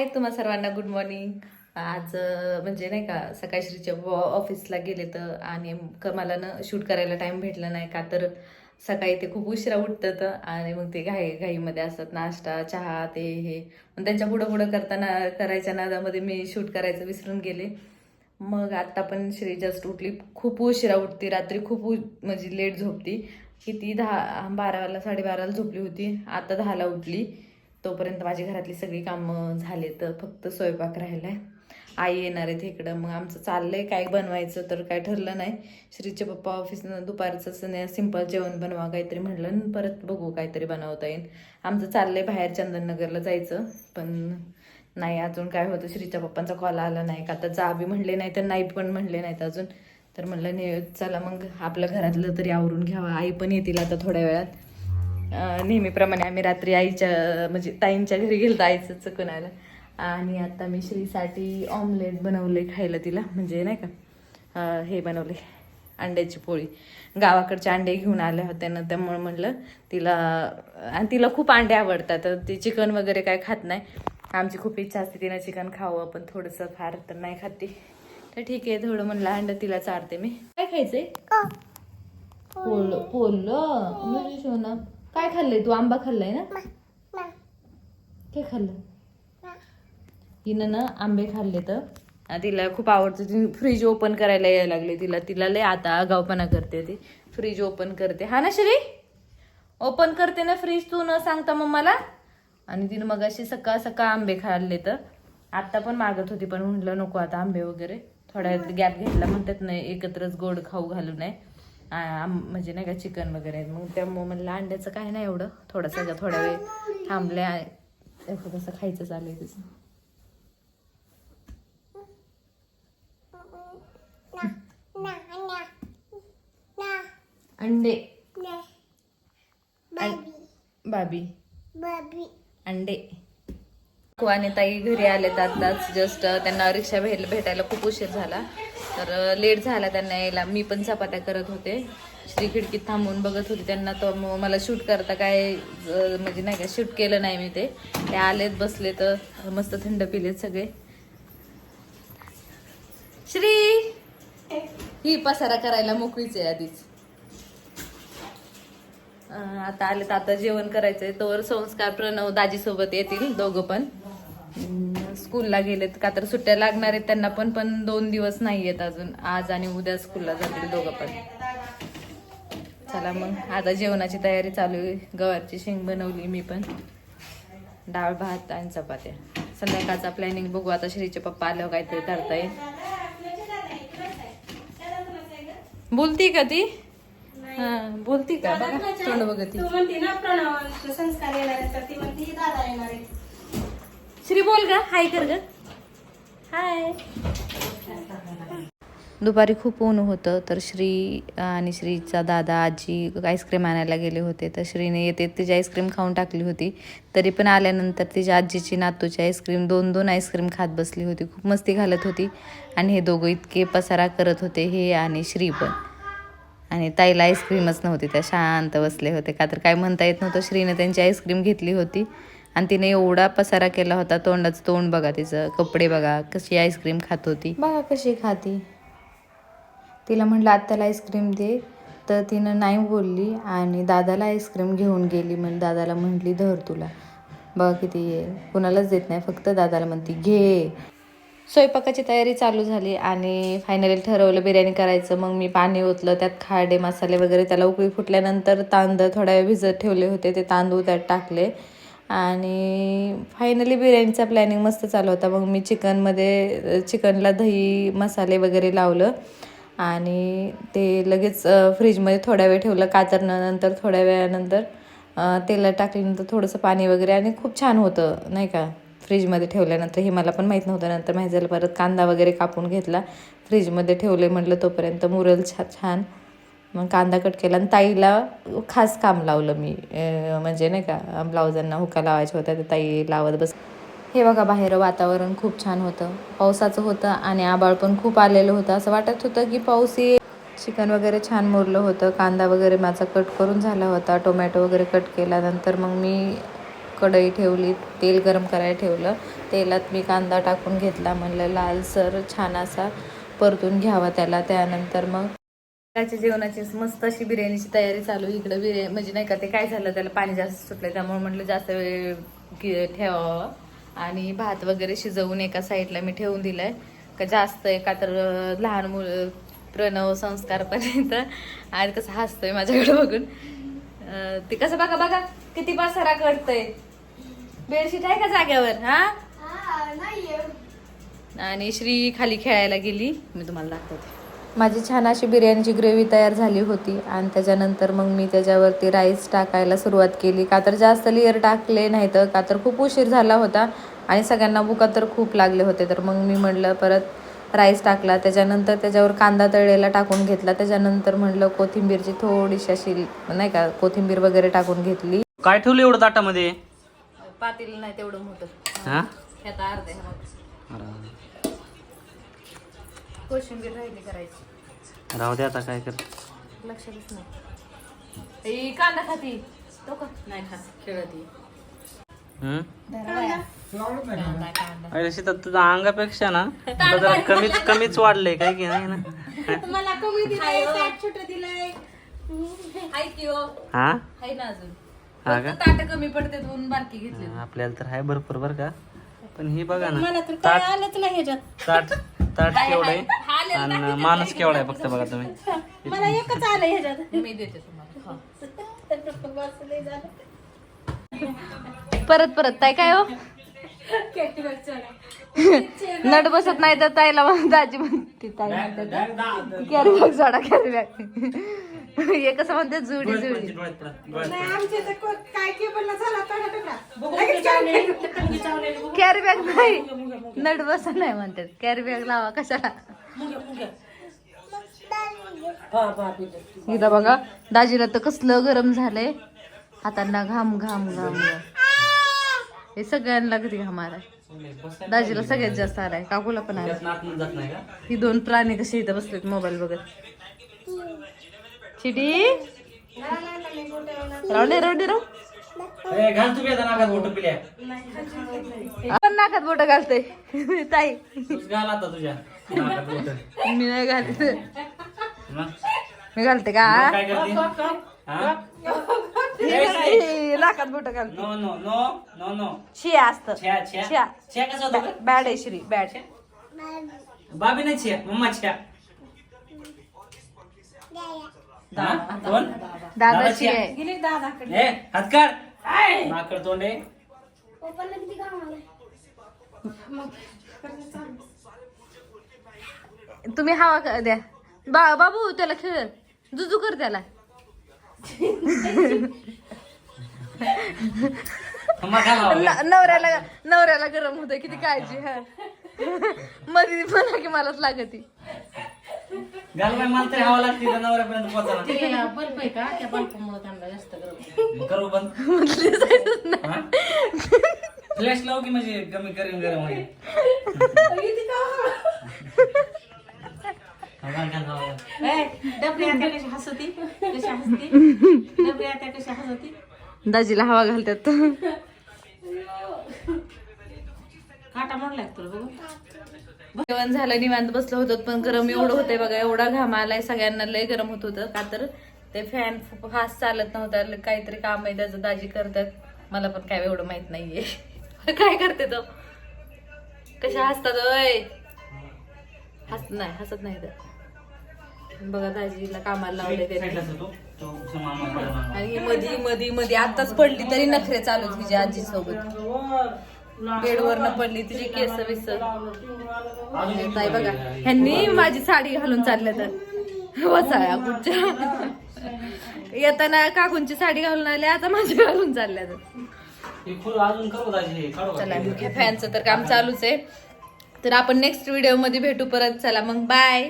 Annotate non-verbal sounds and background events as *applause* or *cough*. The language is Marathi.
हाय तुम्हा सर्वांना गुड मॉर्निंग आज म्हणजे नाही का सकाळी श्रीच्या ऑफिसला गेले तर आणि मला ना शूट करायला टाइम भेटला नाही का तर सकाळी ते खूप उशिरा उठतात आणि मग ते घाई घाईमध्ये असतात. नाश्ता चहा ते हे. मग त्यांच्या पुढं पुढं करताना करायच्या नादामध्ये मी शूट करायचं विसरून गेले. मग आत्ता पण श्री जस्ट उठली. खूप उशिरा उठती. रात्री खूप उ- म्हणजे लेट झोपती. किती दहा बाराला साडेबाराला झोपली होती. आता दहाला उठली. तोपर्यंत माझी घरातली सगळी कामं झाले तर फक्त स्वयंपाक राहिलाय. आई येणार आहेत इकडं मग आमचं चाललं आहे काय बनवायचं तर काय ठरलं नाही. श्रीचे पप्पा ऑफिसनं दुपारचं सिंपल जेवण बनवा काहीतरी म्हणलं आणि परत बघू काहीतरी बनवता येईल. आमचं चाललं आहे बाहेर चंदननगरला जायचं पण नाही अजून काय होतं श्रीच्या पप्पांचा कॉल आला नाही. का आता जाबी म्हणले नाही तर नाही पण म्हणले नाहीत अजून. तर म्हणलं ने चला मग आपलं घरातलं तरी आवरून घ्यावं. आई पण येतील आता थोड्या वेळात. नेहमीप्रमाणे आम्ही रात्री आईच्या म्हणजे ताईंच्या घरी गेलो आईचं चकून आलं. आणि आता मी श्रीसाठी ऑमलेट बनवले खायला तिला म्हणजे नाही का? हे बनवले अंड्याची पोळी. गावाकडचे अंडे घेऊन आल्या होत्या ना त्यामुळे म्हणलं तिला आणि तिला खूप अंडे आवडतात तर ती चिकन वगैरे काय खात नाही. आमची खूप इच्छा असते तिनं चिकन खावं पण थोडंसं फार तर नाही खाते. तर ठीक आहे थोडं म्हणलं अंड तिला चारते मी. काय खायचंय? पोल पोलं म्हणजे सोना काय खाल्लंय? तू आंबा खाल्लाय ना? काय खाल्लं? तिनं ना आंबे खाल्ले तर. तिला खूप आवडतं. ती फ्रीज ओपन करायला यायला लागले. तिला तिला लय आता आगावपणा करते ती. फ्रीज ओपन करते. हा ना श्री? ओपन करते ना फ्रीज तू? न सांगता मग मला? आणि तिनं मग अशी सकाळ सकाळ आंबे खाल्ले तर. आत्ता पण मागत होती पण म्हटलं नको आता आंबे वगैरे. थोडा गॅप घेतला. म्हणतात नाही एकत्रच गोड खाऊ घालू नये. म्हणजे नाही का चिकन वगैरे मग त्यामुळे म्हणलं अंड्याचं काय नाही एवढं. थोडंसं थोडा वेळ थांबले कसं खायचं चालू आहे तिचं अंडे. बाबी. अंडे. कुवाने ताई घरी आलेत आताच. जस्ट त्यांना रिक्षा भेट भेटायला खूप उशीर झाला. तर लेट झाला त्यांना यायला. मी पण चपात्या करत होते. श्री खिडकीत थांबून बघत होती त्यांना. तो मग मला शूट करता काय म्हणजे नाही का शूट केलं नाही मी ते. ते आलेत बसले तर मस्त थंड पिलेत सगळे. श्री! ही पसारा करायला मोकळीच आहे आधीच. आता आले तर आता जेवण करायचंय. तोवर संस्कार प्रणव दाजी सोबत येतील दोघं पण. स्कूलला गेलेत का तर सुट्ट्या लागणार आहेत त्यांना पण पण दोन दिवस नाही येत अजून. आज आणि उद्या स्कूलला जातील दोघं पण. चला मग आता जेवणाची तयारी चालू आहे. गवारची शेंग बनवली मी पण. डाळ भात आणि चपात्या. संध्याकाळचा प्लॅनिंग बघू. आता श्रीचे पप्पा आल्यावर काहीतरी करता येईल बोलती का ती? हा बोलती का? बघा. तोंड बघती तू. श्री बोल ग. हाय कर ग. हाय दुपारी खूप ऊन होतं तर श्री आणि श्रीचा दादा आजी आईस्क्रीम आणायला गेले होते. तर श्रीने येते तिची आईस्क्रीम खाऊन टाकली होती. तरी पण आल्यानंतर तिच्या आजीची नातूची आईस्क्रीम दोन दोन आईस्क्रीम खात बसली होती. खूप मस्ती घालत होती. आणि हे दोघं इतके पसारा करत होते हे आणि श्री पण. आणि ताईला आईस्क्रीमच नव्हती त्या शांत बसले होते. का तर काय म्हणता येत नव्हतं. श्रीने त्यांची आईस्क्रीम घेतली होती. आणि तिने एवढा पसारा केला होता तोंडाचं तोंड बघा तिचं कपडे बघा कशी आईस्क्रीम खात होती. बघा कशी खाती. तिला म्हटलं आत्याला आईस्क्रीम दे. तर तिनं नाही बोलली आणि दादाला आईस्क्रीम घेऊन गेली. मग दादाला म्हटली धर तुला. बघा किती ये कुणालाच देत नाही फक्त दादाला म्हणती घे. स्वयंपाकाची तयारी चालू झाली आणि फायनली ठरवलं बिर्याणी करायचं. मग मी पाणी ओतलं त्यात खाडे मसाले वगैरे त्याला उकळी फुटल्यानंतर तांदूळ थोड्या वेळ भिजत ठेवले होते. ते तांदूळ त्यात टाकले. आणि फायनली बिर्याणीचा प्लॅनिंग मस्त चालू होता. मग मी चिकनमध्ये चिकनला दही मसाले वगैरे लावलं. आणि ते लगेच फ्रीजमध्ये थोड्या वेळ ठेवलं. कातरणानंतर थोड्या वेळानंतर तेला तेलात टाकल्यानंतर थोडंसं पाणी वगैरे आणि खूप छान होतं नाही का? फ्रीजमध्ये ठेवल्यानंतर. हे मला पण माहीत नव्हतं. नंतर माहीत झालं परत कांदा वगैरे कापून घेतला. फ्रीजमध्ये ठेवले म्हटलं तोपर्यंत. मुरल छा छान. मग कांदा कट केला आणि ताईला खास काम लावलं मी. म्हणजे नाही का ब्लाउजांना हुका लावायच्या होत्या तर ताई लावत बस हे बघा बाहेर वातावरण खूप छान होतं. पावसाचं होतं आणि आबाळ पण खूप आलेलं होतं. असं वाटत होतं की पाऊस येईल चिकन वगैरे छान मुरलं होतं. कांदा वगैरे माझा कट करून झाला होता. टोमॅटो वगैरे कट केल्यानंतर मग मी कढई ठेवली तेल गरम करायला ठेवलं. तेलात मी कांदा टाकून घेतला म्हणलं लालसर छान असा परतून घ्यावा त्याला. त्यानंतर मग सकाळच्या जेवणाची मस्त अशी बिर्याणीची तयारी चालू आहे. इकडं बिर्याणी म्हणजे नाही का ते काय झालं त्याला पाणी जास्त सुटलं त्यामुळे म्हटलं जास्त वेळ ठेवावं. आणि भात वगैरे शिजवून एका साईडला मी ठेवून दिलाय. का जास्त आहे का तर लहान मुलं प्रणव संस्कार पर्यंत. आणि कसं हसतोय माझ्याकडे बघून. ते कसं बघा बघा किती पसारा करतय. बेडशीट आहे का जाग्यावर हा? आणि श्री खाली खेळायला गेली. मी तुम्हाला दाखवते. माझी छान अशी बिर्याणीची ग्रेव्ही तयार झाली होती आणि त्याच्यानंतर मग मी त्याच्यावरती राईस टाकायला सुरुवात केली. का तर जास्त लेअर टाकले नाही तर का तर खूप उशीर झाला होता आणि सगळ्यांना भुका तर खूप लागले होते. तर मग मी म्हणलं परत राईस टाकला. त्याच्यानंतर त्याच्यावर कांदा तळलेला टाकून घेतला. त्याच्यानंतर म्हणलं कोथिंबीरची थोडीशी अशी नाही का कोथिंबीर वगैरे टाकून घेतली. काय ठेवलं एवढं ताटामध्ये? पातील नाही तेवढं मोठं. हा? कोशिंबीर राहिली करायची. राहू दे आता काय कर. लक्षातच नाही. ए, कांदा खाती तो. का नाही खात. खेळती. हम्म? कांदा कांदा अरे सीता तुझ्या अंगापेक्षा ना तुला जरा कमीच कमीच वाढलंय काय की नाही ना? मला कमी दिलंय साठ छोट दिलंय. हाय की हो. हा? हाय ना अजून. हा का? ताट कमी पडते म्हणून बारकी घेतली. आपल्याला तर आहे भरपूर बरं का? पण ही बघा मला ना तर काय ताट आलंच नाही ह्याच्यात. ताट ताट केवढं आहे. आणि माणूस केवढा आहे फक्त बघा तुम्ही. *laughs* मला एकच आलं ह्याच्यात. मी देते तुम्हाला बस लय झालं. परत परत ताई काय हो? *laughs* नट बसत नाही तर ताईला म्हण- दाजी म्हणते ताई म्हणते कॅरी बॅग सोडा कॅरी बॅग *laughs* हे कसं म्हणते जुडी जुडी. कॅरी बॅग नाही नट बसत नाही. म्हणतात. कॅरी बॅग लावा कशाला? इथं बघा दाजीला तर कसलं गरम झालंय. हातांना घाम घाम घाम. घाम. हे सगळ्यांना कधी घाम आलाय? दाजीला सगळ्यात जास्त आलाय. काकूला पण आलाय. जात नाही का? ही दोन प्राणी कसे इथं बसलेत मोबाईल बघत. चिडी? दे राहू ए, घाल तुम्ही आता नाकात बोट पिल्या. पण नाकात बोट घालते ताई. तूच घाल आता तुझ्या नाकात बोट. मी नाही घालते. मग? मी घालते का? काय करते? हा? ए, नाकात बोट घालते. No no no no no. असत. छ्या छ्या छ्या. छ्या कसा होता ग? बॅड आहे श्री. बॅड बाबी नाही छ्या मम्मा छ्या कोण? दादा. आहे. गेली दादाकडे? माकड तोंडे तुम्ही हवा क- द्या. बा बाबू त्याला खेळ. जुजू कर त्याला. न- नवऱ्याला नवऱ्याला गरम होत किती काळजी हा. *laughs* मध्ये म्हणा की मलाच लागती. घाल बाई मला तरी हवा लागते नवऱ्यापर्यंत पोहोचायला बल्ब आहे का? त्या बल्बमुळे त्यांना जास्त गरम मग करू बंद. फ्लॅश लावू की म्हणजे कमी करीन गरम होईल? हा, घाल, घाल, हवा घाल. डबरी आता कशी हसती? कशी हसती? डबरी आता कशी हसती? दाजीला हवा घालतात. काटा मोडलाय का तुला बघू जेवण झालं निवांत बसलो होतो पण गरम एवढं होतंय बघा एवढा घाम आलाय सगळ्यांना लय गरम होत होतं. का तर ते फॅन फास्ट चालत नव्हता काहीतरी काम आहे त्याचं दाजी करतात. मला पण काय एवढं माहीत नाहीये. *laughs* काय करते तो? कशा हसतात ओय? हस नाही हसत नाही तर बघा दाजीला कामाला लावले. आणि मधी मधी मधी आताच पडली तरी नखरे चालू तिच्या आजी सोबत बेडवरनं पडली तिची केस विस ताई बघा ह्यांनी माझी साडी घालून चालल्या तर. वसाळ्या कुठच्या? येताना काकूंची साडी घालून आल्या आता माझी घालून चालल्या तर? चला फॅनचं तर काम चालूच आहे. तर आपण नेक्स्ट व्हिडिओमध्ये भेटू परत. चला मग बाय